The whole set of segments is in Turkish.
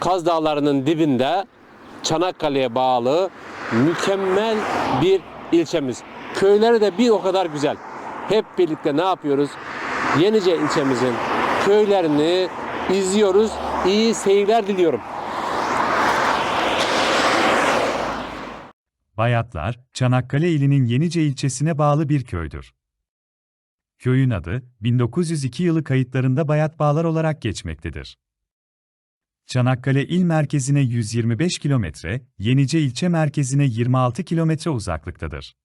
Kaz Dağları'nın dibinde Çanakkale'ye bağlı mükemmel bir ilçemiz. Köyleri de bir o kadar güzel. Hep birlikte ne yapıyoruz? Yenice ilçemizin köylerini izliyoruz. İyi seyirler diliyorum. Bayatlar, Çanakkale ilinin Yenice ilçesine bağlı bir köydür. Köyün adı, 1902 yılı kayıtlarında Bayat Bağlar olarak geçmektedir. Çanakkale il merkezine 125 kilometre, Yenice ilçe merkezine 26 kilometre uzaklıktadır.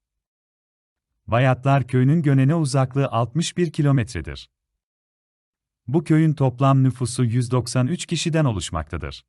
Bayatlar köyünün Gönene uzaklığı 61 kilometredir. Bu köyün toplam nüfusu 193 kişiden oluşmaktadır.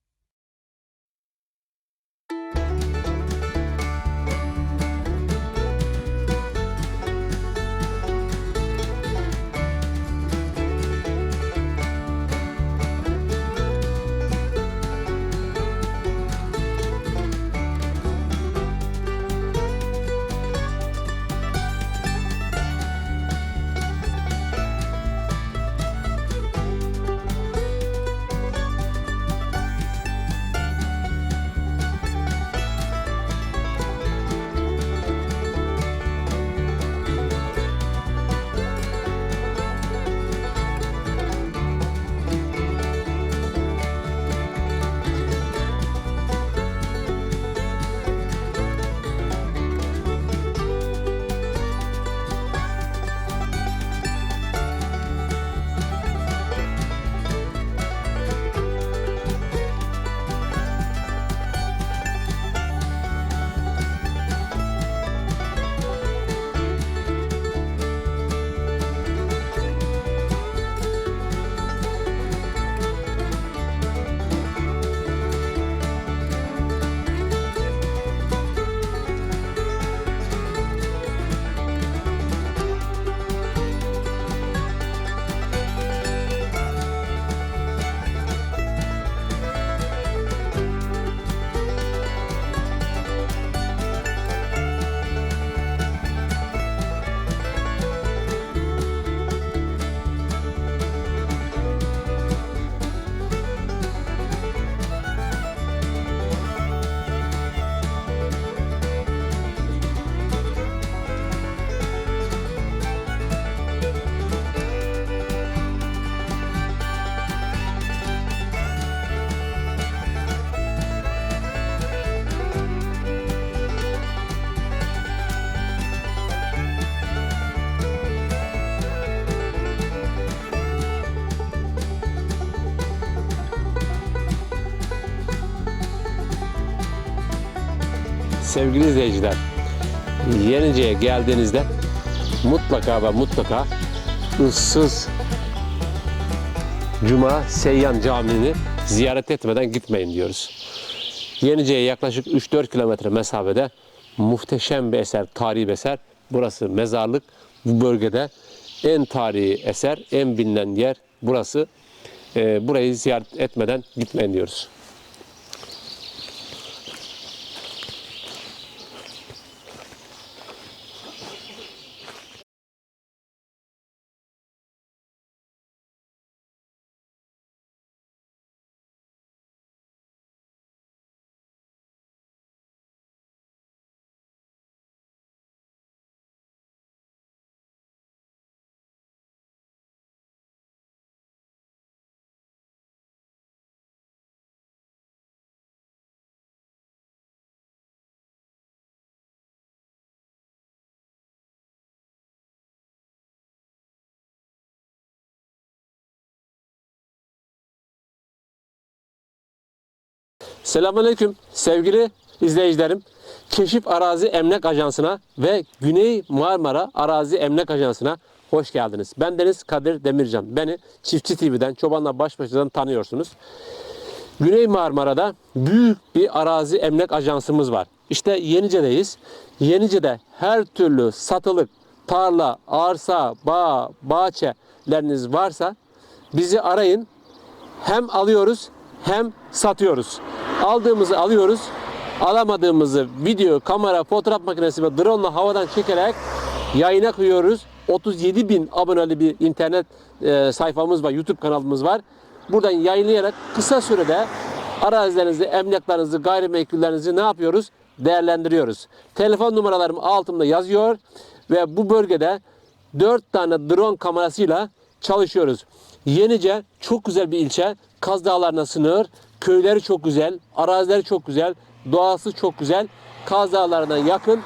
Sevgili izleyiciler, Yenice'ye geldiğinizde mutlaka ve mutlaka ıssız Cuma Seyyan Camii'ni ziyaret etmeden gitmeyin diyoruz. Yenice'ye yaklaşık 3-4 kilometre mesafede muhteşem bir eser, tarihi bir eser. Burası mezarlık. Bu bölgede en tarihi eser, en bilinen yer burası. Ee, burayı ziyaret etmeden gitmeyin diyoruz. Selamünaleyküm sevgili izleyicilerim. Keşif Arazi Emlak Ajansı'na ve Güney Marmara Arazi Emlak Ajansı'na hoş geldiniz. Ben Deniz Kadir Demircan. Beni Çiftçi TV'den, Çobanla Baş Başa'dan tanıyorsunuz. Güney Marmara'da büyük bir arazi emlak ajansımız var. İşte Yenice'deyiz. Yenice'de her türlü satılık tarla, arsa, bağ, bahçeleriniz varsa bizi arayın. Hem alıyoruz hem satıyoruz. Aldığımızı alıyoruz. Alamadığımızı video, kamera, fotoğraf makinesi ve drone ile havadan çekerek yayına koyuyoruz. 37 bin aboneli bir internet e, sayfamız var, YouTube kanalımız var. Buradan yayınlayarak kısa sürede arazilerinizi, emlaklarınızı, gayrimenkullerinizi ne yapıyoruz? Değerlendiriyoruz. Telefon numaralarım altımda yazıyor ve bu bölgede 4 tane drone kamerasıyla çalışıyoruz. Yenice çok güzel bir ilçe. Kaz Dağları'na sınır. Köyleri çok güzel, arazileri çok güzel, doğası çok güzel. Kaz Dağları'na yakın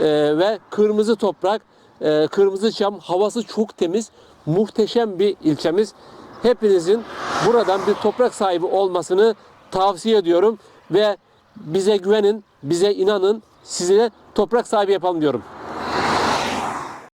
e, ve kırmızı toprak, e, kırmızı çam, havası çok temiz, muhteşem bir ilçemiz. Hepinizin buradan bir toprak sahibi olmasını tavsiye ediyorum ve bize güvenin, bize inanın, size toprak sahibi yapalım diyorum.